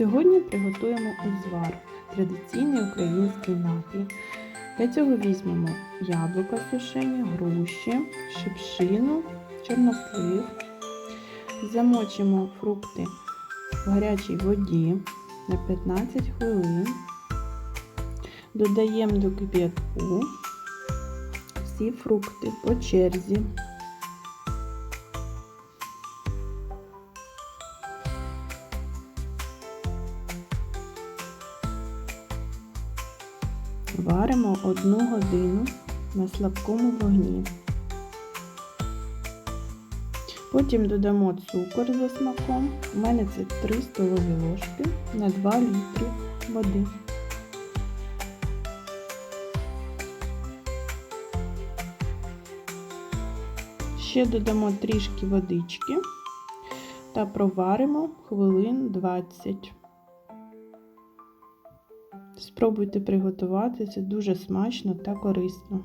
Сьогодні приготуємо узвар традиційний український напій. Для цього візьмемо яблука сушені, груші, шипшину, чорнослив. Замочимо фрукти в гарячій воді на 15 хвилин. Додаємо до кип'ятку всі фрукти по черзі. Варимо одну годину на слабкому вогні. Потім додамо цукор за смаком. У мене це 3 столові ложки на 2 літри води. Ще додамо трішки водички та проваримо хвилин 20. Спробуйте приготувати, це дуже смачно та корисно.